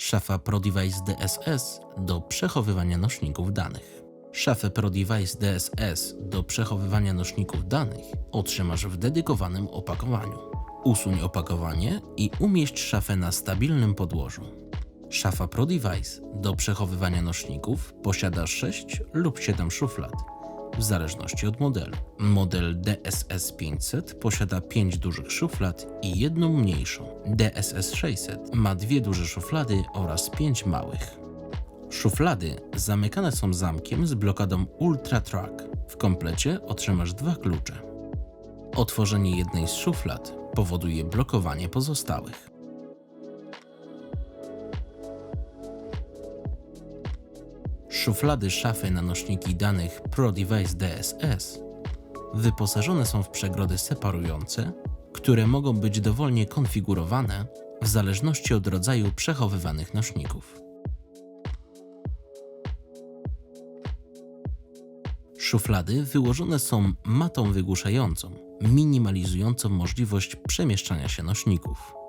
Szafa ProDevice DSS do przechowywania nośników danych. Szafę ProDevice DSS do przechowywania nośników danych otrzymasz w dedykowanym opakowaniu. Usuń opakowanie i umieść szafę na stabilnym podłożu. Szafa ProDevice do przechowywania nośników posiada 6 lub 7 szuflad, w zależności od modelu. Model DSS 500 posiada 5 dużych szuflad i jedną mniejszą. DSS 600 ma dwie duże szuflady oraz 5 małych. Szuflady zamykane są zamkiem z blokadą Ultra Track. W komplecie otrzymasz dwa klucze. Otworzenie jednej z szuflad powoduje blokowanie pozostałych. Szuflady szafy na nośniki danych ProDevice DSS wyposażone są w przegrody separujące, które mogą być dowolnie konfigurowane w zależności od rodzaju przechowywanych nośników. Szuflady wyłożone są matą wygłuszającą, minimalizującą możliwość przemieszczania się nośników.